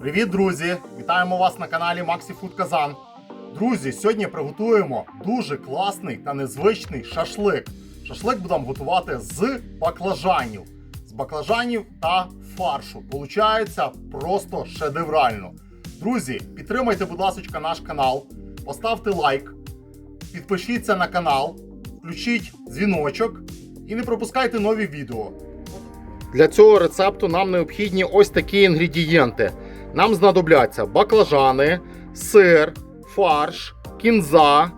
Привіт, друзі! Вітаємо вас на каналі Maxi Food Казан. Друзі, сьогодні приготуємо дуже класний та незвичний шашлик. Шашлик будемо готувати з баклажанів. З баклажанів та фаршу. Получається просто шедеврально. Друзі, підтримайте, будь ласка, наш канал, поставте лайк, підпишіться на канал, включіть дзвіночок і не пропускайте нові відео. Для цього рецепту нам необхідні ось такі інгредієнти. Нам знадобляться баклажани, сир, фарш, кінза,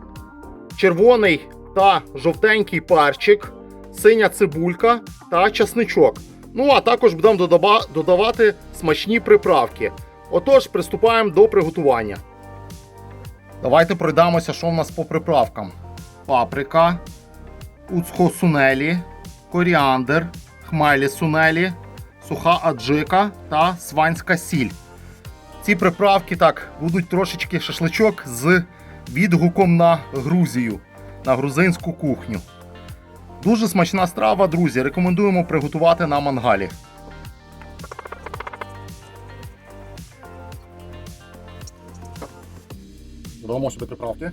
червоний та жовтенький перчик, синя цибулька та часничок. Ну а також будемо додавати смачні приправки. Отож, приступаємо до приготування. Давайте пройдемося, що в нас по приправкам: паприка, уцхо-сунелі, коріандр, хмелі сунелі, суха аджика та сванська сіль. Ці приправки так будуть трошечки шашличок з відгуком на Грузію, на грузинську кухню. Дуже смачна страва, друзі. Рекомендуємо приготувати на мангалі. Додамо сюди приправки.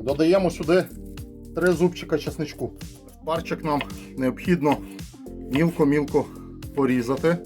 Додаємо сюди три зубчика чесничку. Парчик нам необхідно мілко-мілко порізати.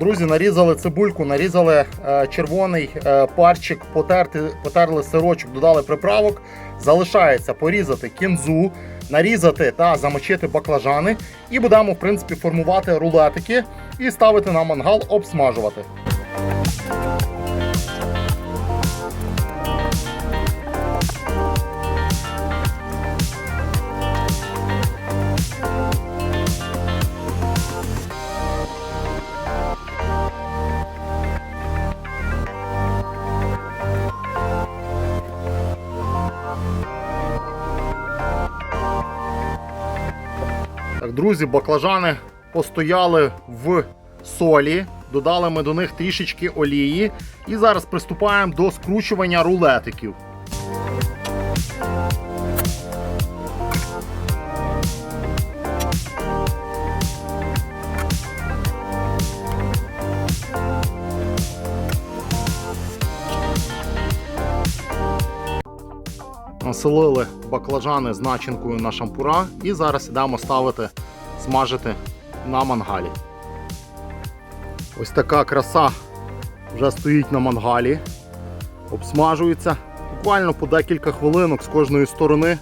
Друзі, нарізали цибульку, нарізали е, червоний е, парчик, потерти, потерли сирочок, додали приправок. Залишається порізати кінзу, нарізати та замочити баклажани. І будемо, в принципі, формувати рулетики і ставити на мангал, обсмажувати. Так, друзі, баклажани постояли в солі. Додали ми до них трішечки олії. І зараз приступаємо до скручування рулетиків. Населили баклажани з начинкою на шампура і зараз ідемо ставити смажити на мангалі. Ось така краса вже стоїть на мангалі, обсмажується буквально по декілька хвилинок з кожної сторони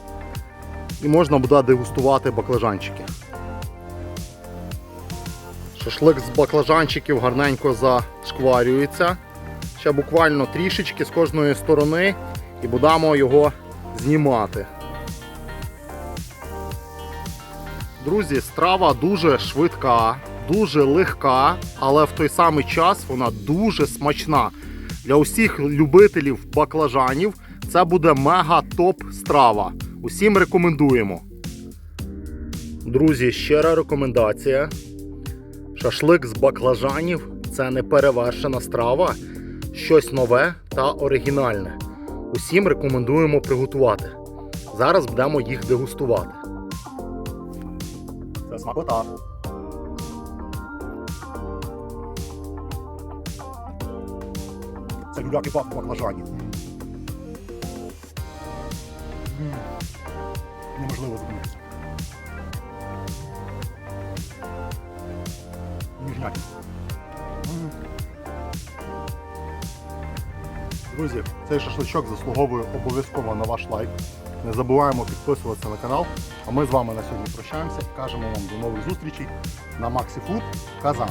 і можна буде дегустувати баклажанчики. Шашлик з баклажанчиків гарненько зашкварюється. Ще буквально трішечки з кожної сторони і будемо його знімати. Друзі, страва дуже швидка, дуже легка, але в той самий час вона дуже смачна. Для усіх любителів баклажанів це буде мега топ страва. Усім рекомендуємо. Друзі, щира рекомендація. Шашлик з баклажанів це не перевершена страва, щось нове та оригінальне. Усім рекомендуємо приготувати. Зараз будемо їх дегустувати. Це смакота. Це люляки пах баклажанів. М. Неможливо зупинитися. Ніжняки. Друзі, цей шашличок заслуговує обов'язково на ваш лайк. Не забуваємо підписуватися на канал. А ми з вами на сьогодні прощаємося кажемо вам до нових зустрічей на Maxi Food Казан.